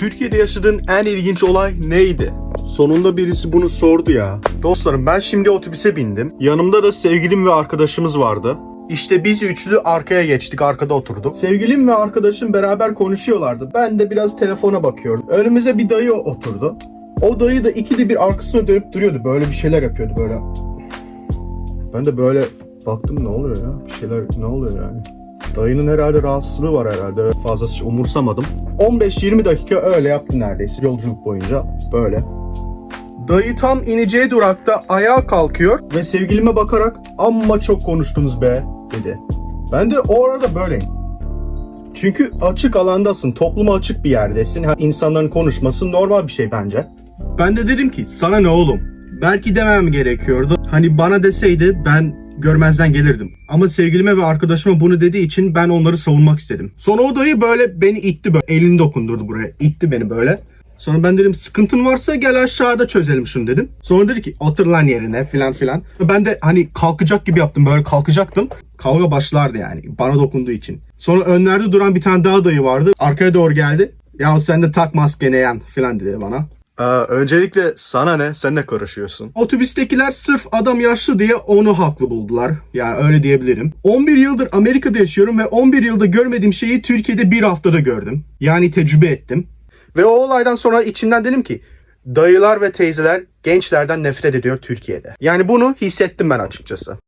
Türkiye'de yaşadığın en ilginç olay neydi? Sonunda birisi bunu sordu ya. Dostlarım ben şimdi otobüse bindim. Yanımda da sevgilim ve arkadaşımız vardı. İşte biz üçlü arkaya geçtik, arkada oturduk. Sevgilim ve arkadaşım beraber konuşuyorlardı. Ben de biraz telefona bakıyordum. Önümüze bir dayı oturdu. O dayı da ikide bir arkasına dönüp duruyordu. Böyle bir şeyler yapıyordu böyle. Ben de böyle baktım ne oluyor ya? Bir şeyler ne oluyor yani? Dayının herhalde rahatsızlığı var herhalde. Fazla umursamadım. 15-20 dakika öyle yaptı neredeyse yolculuk boyunca. Böyle. Dayı tam ineceği durakta ayağa kalkıyor ve sevgilime bakarak amma çok konuştunuz be dedi. Ben de o arada böyleyim. Çünkü açık alandasın, topluma açık bir yerdesin. Ha, İnsanların konuşması normal bir şey bence. Ben de dedim ki sana ne oğlum? Belki demem gerekiyordu. Hani bana deseydi ben görmezden gelirdim. Ama sevgilime ve arkadaşıma bunu dediği için ben onları savunmak istedim. Sonra o dayı böyle beni itti böyle. Elini dokundurdu buraya. İtti beni böyle. Sonra ben dedim sıkıntın varsa gel aşağıda çözelim şunu dedim. Sonra dedi ki otur lan yerine filan filan. Ben de hani kalkacak gibi yaptım böyle kalkacaktım. Kavga başlardı yani bana dokunduğu için. Sonra önlerde duran bir tane daha dayı vardı. Arkaya doğru geldi. Ya sen de tak maskeni yan filan dedi bana. Öncelikle sana ne? Sen ne karışıyorsun? Otobüstekiler sırf adam yaşlı diye onu haklı buldular. Yani öyle diyebilirim. 11 yıldır Amerika'da yaşıyorum ve 11 yılda görmediğim şeyi Türkiye'de bir haftada gördüm. Yani tecrübe ettim. Ve o olaydan sonra içimden dedim ki dayılar ve teyzeler gençlerden nefret ediyor Türkiye'de. Yani bunu hissettim ben açıkçası.